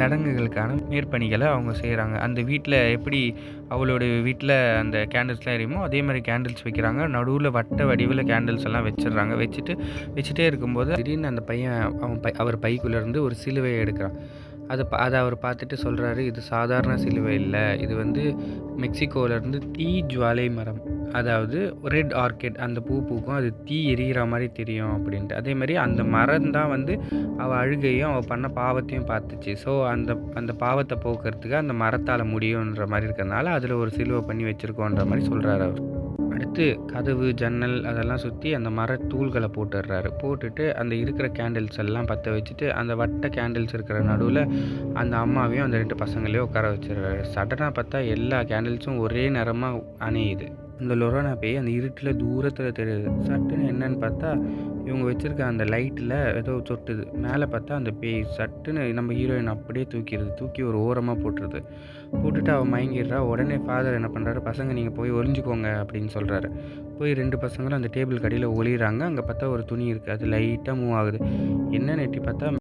சடங்குகளுக்கான மேற்பணிகளை அவங்க செய்கிறாங்க அந்த வீட்டில் எப்படி அவளுடைய வீட்டில் அந்த கேண்டில்ஸ்லாம் எரியுமோ அதே மாதிரி கேண்டில்ஸ் வைக்கிறாங்க. நடுவில் வட்ட வடிவில் கேண்டில்ஸ் எல்லாம் வச்சிடுறாங்க. வச்சுட்டு வச்சுட்டே இருக்கும்போது திடீர்னு அந்த பையன் அவன் பை அவர் பைக்குள்ளேருந்து ஒரு சிலுவையை எடுக்கிறான். அதை பா அதை அவர் பார்த்துட்டு சொல்கிறாரு இது சாதாரண சிலுவை இல்லை. இது வந்து மெக்சிகோவிலேருந்து தீ ஜுவாலை மரம். அதாவது ரெட் ஆர்கிட் அந்த பூ பூக்கும் அது தீ எரிகிற மாதிரி தெரியும் அப்படின்ட்டு. அதே மாதிரி அந்த மரம் தான் வந்து அவள் அழுகையும் அவள் பண்ண பாவத்தையும் பார்த்துச்சு. ஸோ அந்த அந்த பாவத்தை போக்குறதுக்கு அந்த மரத்தால் முடியுன்ற மாதிரி இருக்கிறதுனால அதில் ஒரு சிலுவை பண்ணி வச்சுருக்கோன்ற மாதிரி சொல்கிறாரு அவர். அடுத்து கதவு ஜன்னல் அதெல்லாம் சுற்றி அந்த மர தூள்களை போட்டுடுறாரு. போட்டுட்டு அந்த இருக்கிற கேண்டில்ஸ் எல்லாம் பற்ற வச்சுட்டு அந்த வட்ட கேண்டில்ஸ் இருக்கிற நடுவில் அந்த அம்மாவையும் அந்த ரெண்டு பசங்களையும் உட்கார வச்சிடுறாரு. சடனாக பார்த்தா எல்லா கேண்டில்ஸும் ஒரே நேரமாக அணையுது. இந்த லொரோனா பேய் அந்த இருட்டில் தூரத்தில் தெரியுது சட்டுன்னு என்னன்னு பார்த்தா இவங்க வச்சுருக்க அந்த லைட்டில் ஏதோ சொட்டுது. மேலே பார்த்தா அந்த பேய் சட்டுன்னு நம்ம ஹீரோயின் அப்படியே தூக்கிடுது தூக்கி ஒரு ஓரமாக போட்டுருது. போட்டுட்டு அவள் மயங்கிடுறா. உடனே ஃபாதர் என்ன பண்ணுறாரு பசங்க நீங்கள் போய் ஒளிஞ்சிக்கோங்க அப்படின்னு சொல்கிறாரு போய் ரெண்டு பசங்களும் அந்த டேபிள் கடையில் ஒளிகிறாங்க அங்கே பார்த்தா ஒரு துணி இருக்குது அது லைட்டாக மூவ் ஆகுது. என்னென்னு எட்டி பார்த்தா